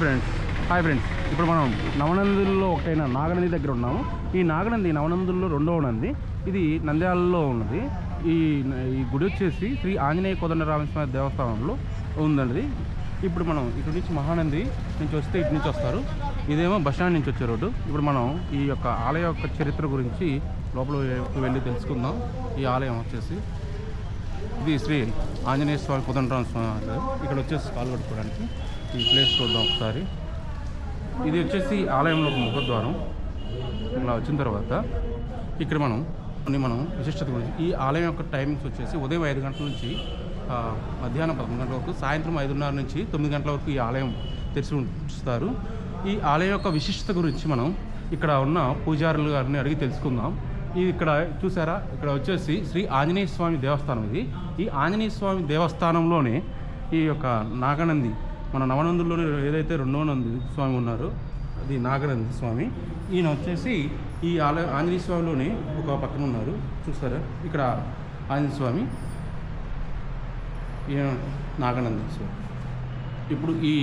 Friends. Hi friends. ఇప్పుడు మనం నవనందుల్లో ఒకటైన నాగనంది దగ్గర ఉన్నాము. ఈ నాగనంది నవనందుల్లో రెండవ నంది. ఇది నంద్యాలలో ఉన్నది. ఈ ఈ గుడి వచ్చేసి శ్రీ ఆంజనేయ కోదండరామేశ్వర దేవస్థానంలో ఉందండి. ఇప్పుడు మనం ఇటు నుంచి మహానంది నుంచి వస్తే ఇటు నుంచి వస్తారు. ఇదేమో బస్ స్టాండ్ నుంచి వచ్చే రోడ్డు. ఇప్పుడు మనం ఈ యొక్క ఆలయ యొక్క చరిత్ర గురించి లోపల వెళ్ళి తెలుసుకుందాం. ఈ ఆలయం వచ్చేసి ఇది శ్రీ ఆంజనేయ స్వామి కుదండరామ స్వామి ఇక్కడ వచ్చేసి కాలు కట్టుకోవడానికి ఈ ప్లేస్ చూద్దాం ఒకసారి. ఇది వచ్చేసి ఆలయంలో ఒక ముఖద్వారం. ఇలా వచ్చిన తర్వాత ఇక్కడ మనం కొన్ని మనం విశిష్టత గురించి ఈ ఆలయం యొక్క టైమింగ్స్ వచ్చేసి ఉదయం ఐదు గంటల నుంచి మధ్యాహ్నం పదకొండు గంటల వరకు సాయంత్రం ఐదున్నర నుంచి తొమ్మిది గంటల వరకు ఈ ఆలయం తెరిచి ఉంచుతారు. ఈ ఆలయం యొక్క విశిష్టత గురించి మనం ఇక్కడ ఉన్న పూజారులు గారిని అడిగి తెలుసుకుందాం. ఇది ఇక్కడ చూసారా? ఇక్కడ వచ్చేసి శ్రీ ఆంజనేయ స్వామి దేవస్థానం ఇది. ఈ ఆంజనేయ స్వామి దేవస్థానంలోనే ఈ యొక్క నాగనంది మన నవనందుల్లోనే ఏదైతే రెండవ నంది స్వామి ఉన్నారో అది నాగనంది స్వామి. ఈయన వచ్చేసి ఈ ఆలయ ఆంజనేయ స్వామిలోనే ఒక పక్కన ఉన్నారు. చూసారా? ఇక్కడ ఆంజనేయ స్వామి ఈయన నాగనంది స్వామి. ఇప్పుడు ఈ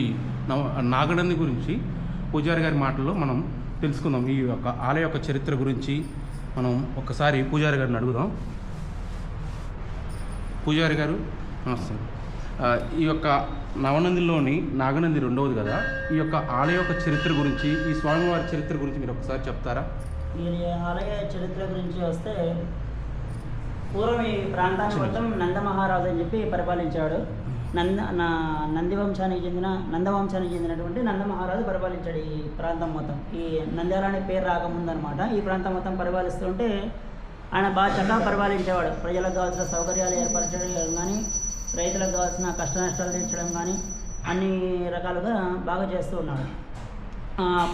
నవ నాగనంది గురించి పూజారి గారి మాటల్లో మనం తెలుసుకుందాం. ఈ యొక్క ఆలయ యొక్క చరిత్ర గురించి మనం ఒక్కసారి పూజారి గారిని అడుగుదాం. పూజారి గారు నమస్తే. ఈ యొక్క నవనందిలోని నాగనంది రెండవది కదా? ఈ యొక్క ఆలయ యొక్క చరిత్ర గురించి ఈ స్వామివారి చరిత్ర గురించి మీరు ఒకసారి చెప్తారా? ఈ ఆలయ చరిత్ర గురించి వస్తే పూర్వం ఈ ప్రాంతాన్ని మొత్తం నందమహారాజు అని చెప్పి పరిపాలించాడు. నంద నా నంది వంశానికి చెందిన నందవంశానికి చెందినటువంటి నందమహారాజు పరిపాలించాడు ఈ ప్రాంతం మొత్తం. ఈ నంద్యాల అనే పేరు రాకముందనమాట. ఈ ప్రాంతం మొత్తం పరిపాలిస్తుంటే ఆయన బాగా చక్కగా పరిపాలించేవాడు. ప్రజలకు కావాల్సిన సౌకర్యాలు ఏర్పరచడం కానీ రైతులకు కావాల్సిన కష్ట నష్టాలు తీర్చడం కానీ అన్ని రకాలుగా బాగా చేస్తూ ఉన్నాడు.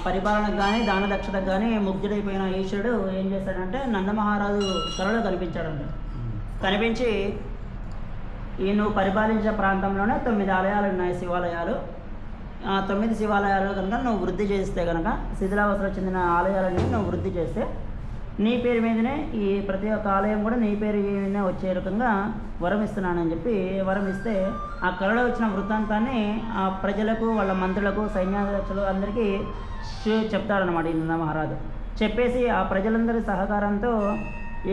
పరిపాలనకు కానీ దాన దక్షతకు కానీ ముగ్ధుడైపోయిన ఈశ్వరుడు ఏం చేశాడంటే నందమహారాజు కలలో కనిపించాడంట. కనిపించి ఈ నువ్వు పరిపాలించే ప్రాంతంలోనే తొమ్మిది ఆలయాలు ఉన్నాయి శివాలయాలు. ఆ తొమ్మిది శివాలయాలు కనుక నువ్వు వృద్ధి చేస్తే కనుక శిథిలావస్థలో చెందిన ఆలయాలన్నీ నువ్వు వృద్ధి చేస్తే నీ పేరు మీదనే ఈ ప్రతి ఒక్క ఆలయం కూడా నీ పేరు మీదనే వచ్చే రకంగా వరం ఇస్తున్నానని చెప్పి వరం ఇస్తే ఆ కళలో వచ్చిన వృత్తాంతాన్ని ఆ ప్రజలకు వాళ్ళ మంత్రులకు సైన్యాధ్యక్షులు అందరికీ చెప్తాడనమాట ఈ మహారాజు. చెప్పేసి ఆ ప్రజలందరి సహకారంతో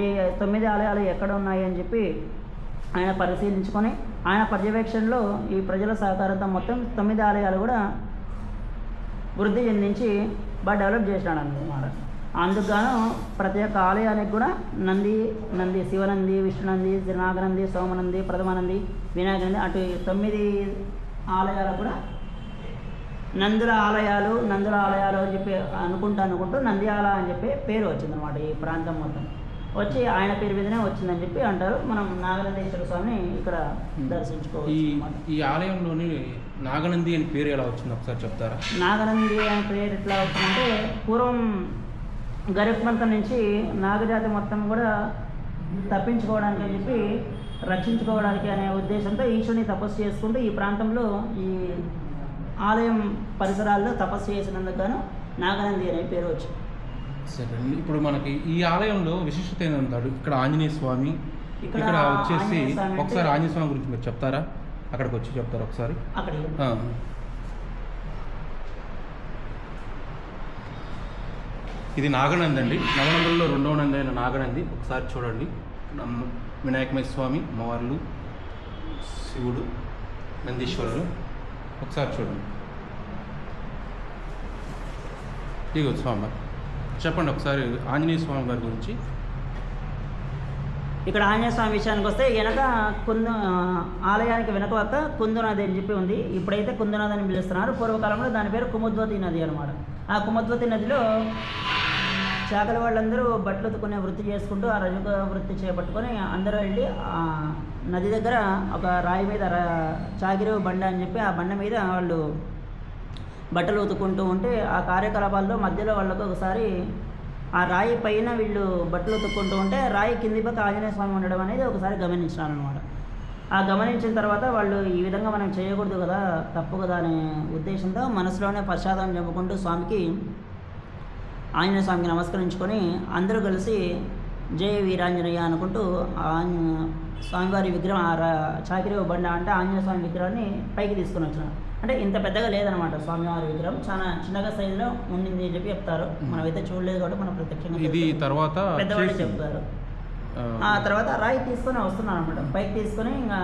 ఈ తొమ్మిది ఆలయాలు ఎక్కడ ఉన్నాయి అని చెప్పి ఆయన పరిశీలించుకొని ఆయన పర్యవేక్షణలో ఈ ప్రజల సహకారంతో మొత్తం తొమ్మిది ఆలయాలు కూడా వృద్ధి చెందించి బాగా డెవలప్ చేసినాడు అన్నమాట అందుకు ప్రతి ఒక్క ఆలయానికి కూడా నంది నంది శివనంది విష్ణునంది నాగనంది సోమనంది ప్రథమానంది వినాయకనంది అటు తొమ్మిది ఆలయాలు కూడా నందుల ఆలయాలు నందుల ఆలయాలు అని చెప్పి అనుకుంటూ అనుకుంటూ నంద్యాల అని చెప్పి పేరు వచ్చిందనమాట ఈ ప్రాంతం మొత్తం. వచ్చి ఆయన పేరు మీదనే వచ్చిందని చెప్పి అంటారు. మనం నాగనందేశ్వర స్వామిని ఇక్కడ ఈ దర్శించుకోవచ్చు అన్నమాట. ఈ ఆలయంలోని నాగనంది అని పేరు ఎలా వచ్చింది ఒకసారి చెప్తారా? నాగనంది అనే పేరు ఎట్లా వచ్చిందంటే పూర్వం గరుత్మంతం నుంచి నాగజాతి మొత్తం కూడా తప్పించుకోవడానికి అని చెప్పి రక్షించుకోవడానికి అనే ఉద్దేశంతో ఈశ్వరుని తపస్సు చేసుకుంటూ ఈ ప్రాంతంలో ఈ ఆలయం పరిసరాల్లో తపస్సు చేసినందుకు గాను నాగనంది అనే పేరు వచ్చింది. సరే అండి. ఇప్పుడు మనకి ఈ ఆలయంలో విశిష్టత ఏంటంటాడు ఇక్కడ ఆంజనేయ స్వామి ఇక్కడ వచ్చేసి ఒకసారి ఆంజనేయ స్వామి గురించి మీరు చెప్తారా? అక్కడికి వచ్చి చెప్తారా ఒకసారి. ఇది నాగనంది అండి. నవనందుల్లో రెండవ నంది అయిన నాగనంది. ఒకసారి చూడండి. వినాయకమయ స్వామి అమ్మవార్లు శివుడు నందీశ్వరుడు ఒకసారి చూడండి. ఇగో స్వామి. చెప్పండి ఒకసారి ఆంజనేయ స్వామి గారి గురించి. ఇక్కడ ఆంజనేయ స్వామి విషయానికి వస్తే వెనక కుందు ఆలయానికి వెనక పక్క కుందునది అని చెప్పి ఉంది. ఇప్పుడైతే కుందునది అని పిలుస్తున్నారు. పూర్వకాలంలో దాని పేరు కుముద్వతి నది అనమాట ఆ కుముద్వతి నదిలో చేపల వాళ్ళందరూ బట్టలు ఉతుకునే వృత్తి చేసుకుంటూ ఆ రజక వృత్తి చేపట్టుకొని అందరూ వెళ్ళి ఆ నది దగ్గర ఒక రాయి మీద రా- బండ అని చెప్పి ఆ బండ మీద వాళ్ళు బట్టలు ఉతుక్కుంటూ ఉంటే ఆ కార్యకలాపాల్లో మధ్యలో వాళ్ళకు ఒకసారి ఆ రాయి పైన వీళ్ళు బట్టలు ఉతుక్కుంటూ ఉంటే రాయి కింది పక్క ఆంజనేయ స్వామి ఉండడం అనేది ఒకసారి గమనించినారు అనమాట ఆ గమనించిన తర్వాత వాళ్ళు ఈ విధంగా మనం చేయకూడదు కదా తప్పు కదా అనే ఉద్దేశంతో మనసులోనే పశ్చాత్తాపం చెప్పుకుంటూ స్వామికి ఆంజనేయ స్వామికి నమస్కరించుకొని అందరూ కలిసి జయ వీరాంజనేయ అనుకుంటూ స్వామివారి విగ్రహం ఆ రా- చాకిరి బండ అంటే ఆంజనేయ స్వామి విగ్రహాన్ని పైకి తీసుకొని వచ్చినారు అంటే ఇంత పెద్దగా లేదనమాట స్వామివారి విగ్రహం. చాలా చిన్నగా సైజులో ఉండింది అని చెప్పి చెప్తారు. మనమైతే చూడలేదు కాబట్టి మనం ప్రత్యక్షంగా ఇది. తర్వాత పెద్దవాళ్ళు చెప్తారు. ఆ, తర్వాత రాయి తీసుకొని వస్తున్నారు అనమాట పైకి తీసుకొని ఇంకా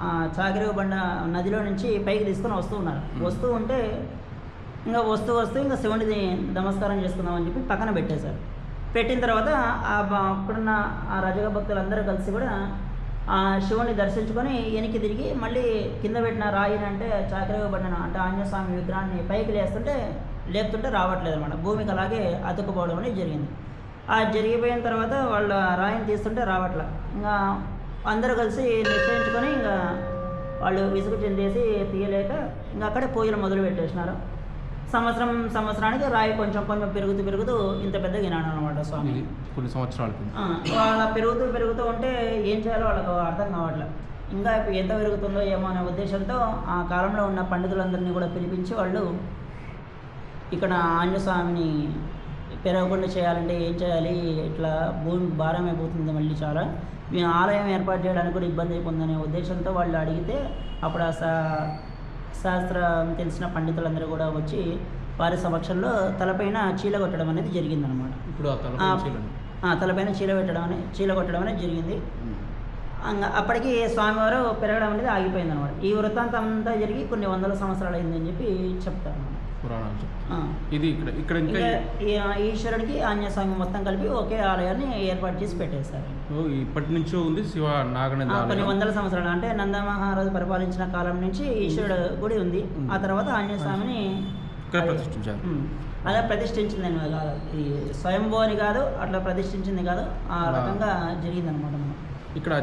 ఆ చాగిరి బండ నదిలో నుంచి పైకి తీసుకొని వస్తూ ఉన్నారు. వస్తూ ఉంటే ఇంకా వస్తూ వస్తూ ఇంకా శివుడిని నమస్కారం చేసుకుందాం అని చెప్పి పక్కన పెట్టేశారు. పెట్టిన తర్వాత ఆ అక్కడున్న ఆ రజక భక్తులందరూ కలిసి కూడా ఆ శివుని దర్శించుకొని వెనక్కి తిరిగి మళ్ళీ కింద పెట్టిన రాయిని అంటే చాకరి అంటే ఆంజనేయ స్వామి విగ్రహాన్ని పైకి లేస్తుంటే లేపుతుంటే రావట్లేదు అనమాట భూమికి అలాగే అతుక్కుపోవడం అనేది జరిగింది. ఆ జరిగిపోయిన తర్వాత వాళ్ళ రాయిని తీస్తుంటే రావట్లే. ఇంకా అందరూ కలిసి నిశ్చయించుకొని ఇంకా వాళ్ళు విసుగు చెందేసి తీయలేక ఇంకా అక్కడే పూజలు మొదలు పెట్టేసినారు సంవత్సరం సంవత్సరానికి రాయి కొంచెం కొంచెం పెరుగుతూ పెరుగుతూ ఇంత పెద్దగా వినాడు అనమాట స్వామి. కొన్ని సంవత్సరాల వాళ్ళ పెరుగుతూ పెరుగుతూ ఉంటే ఏం చేయాలో వాళ్ళకు అర్థం కావట్లే. ఇంకా ఎంత పెరుగుతుందో ఏమో అనే ఉద్దేశంతో ఆ కాలంలో ఉన్న పండితులందరినీ కూడా పిలిపించి వాళ్ళు ఇక్కడ ఆంజనేయ స్వామిని పెరగకుండా చేయాలంటే ఏం చేయాలి? ఇట్లా భూమి భారం అయిపోతుంది మళ్ళీ చాలా. మీ ఆలయం ఏర్పాటు చేయడానికి కూడా ఇబ్బంది అయిపోతుందనే ఉద్దేశంతో వాళ్ళు అడిగితే అప్పుడు ఆ శాస్త్రం తెలిసిన పండితులందరూ కూడా వచ్చి వారి సమక్షంలో తలపైన చీల కొట్టడం అనేది జరిగిందనమాట ఇప్పుడు తలపైన చీల పెట్టడం అనేది చీల కొట్టడం అనేది జరిగింది. అప్పటికి స్వామివారు పెరగడం అనేది ఆగిపోయింది అనమాట ఈ వృత్తాంతం అంతా జరిగి కొన్ని వందల సంవత్సరాలు అయిందని చెప్పి చెప్తారు. పురాణాలు. ఇది ఇక్కడ ఇక్కడ ఇంకా ఈశ్వరుడికి మొత్తం కలిపి ఒకే ఆలయాన్ని ఏర్పాటు చేసి పెట్టేశారు ఓ, ఇప్పటి నుంచో ఉంది శివ నాగనంద ఆ, కొన్ని. వందల సంవత్సరాలు అంటే నందమహారాజు పరిపాలించిన కాలం నుంచి ఈశ్వరుడు గుడి ఉంది ఆ తర్వాత ఆంజనేయ స్వామిని ఇక్కడ అది- ప్రతిష్ఠించారు. అలా ప్రతిష్ఠించింది స్వయంభూ అని కాదు అట్లా ప్రతిష్ఠించింది కాదు ఆ ఆ. రకంగా జరిగిందనమాట మనం ఇక్కడ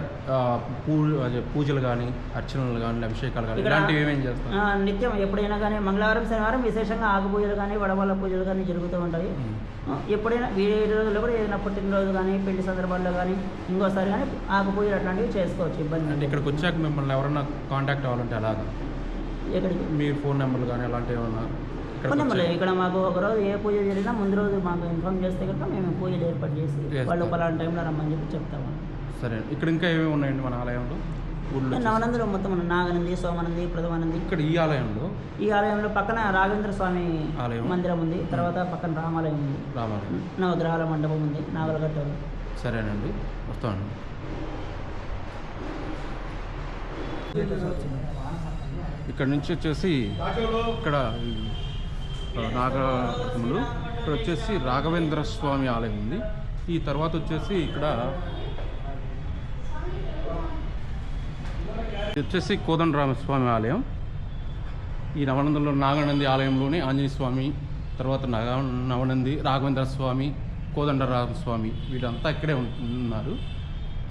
పూజలు కానీ అర్చనలు కానీ అభిషేకాలు కానీ ఇలాంటివి ఏమేం చేస్తారు? ఆ, నిత్యం ఎప్పుడైనా కానీ మంగళవారం శనివారం విశేషంగా ఆకు పూజలు కానీ వడవల్ల పూజలు కానీ జరుగుతూ ఉంటాయి. ఎప్పుడైనా వీడి రోజుల్లో కూడా ఏదైనా పుట్టినరోజు కానీ పెళ్ళి సందర్భాల్లో కానీ ఇంకోసారి కానీ ఆకు పూజలు అట్లాంటివి చేసుకోవచ్చు ఇబ్బంది అంటే. ఇక్కడికి వచ్చాక మిమ్మల్ని ఎవరన్నా కాంటాక్ట్ అవ్వాలంటే అలాగా ఎక్కడికి? మీ ఫోన్ నెంబర్లు కానీ అలాంటివి ఏమన్నా ఇక్కడ మాకు ఒక రోజు ఏ పూజ జరిగినా ముందు రోజు మాకు ఇన్ఫార్మ్ చేస్తే కనుక మేము పూజలు ఏర్పాటు చేసి చేస్తాం. వాళ్ళు పలానా టైంలో రమ్మని చెప్పి చెప్తాము. సరే ఇక్కడ ఇంకా ఏమేమి ఉన్నాయండి మన ఆలయంలో? ఊళ్ళో. నవనందులు మొత్తం ఉన్న నాగనంది సోమనంది ప్రథమానంది. ఇక్కడ ఈ ఆలయంలో? ఈ ఆలయంలో పక్కన రాఘవేంద్ర స్వామి ఆలయం. మందిరం ఉంది తర్వాత పక్కన రామాలయం ఉంది. రామాలయం. నవగ్రహాల మండపం ఉంది నాగలగట్ట ఉంది. సరేనండి వస్తామండి. ఇక్కడ నుంచి వచ్చేసి ఇక్కడ నాగములు ఇక్కడ వచ్చేసి రాఘవేంద్ర స్వామి ఆలయం ఉంది. ఈ తర్వాత వచ్చేసి ఇక్కడ ఇది వచ్చేసి కోదండరామస్వామి ఆలయం. ఈ నవనందంలో నాగనంది ఆలయంలోనే ఆంజనేయ స్వామి తర్వాత నగ నవనంది రాఘవేంద్ర స్వామి కోదండరామ స్వామి వీళ్ళంతా ఇక్కడే ఉంటున్నారు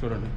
చూడండి.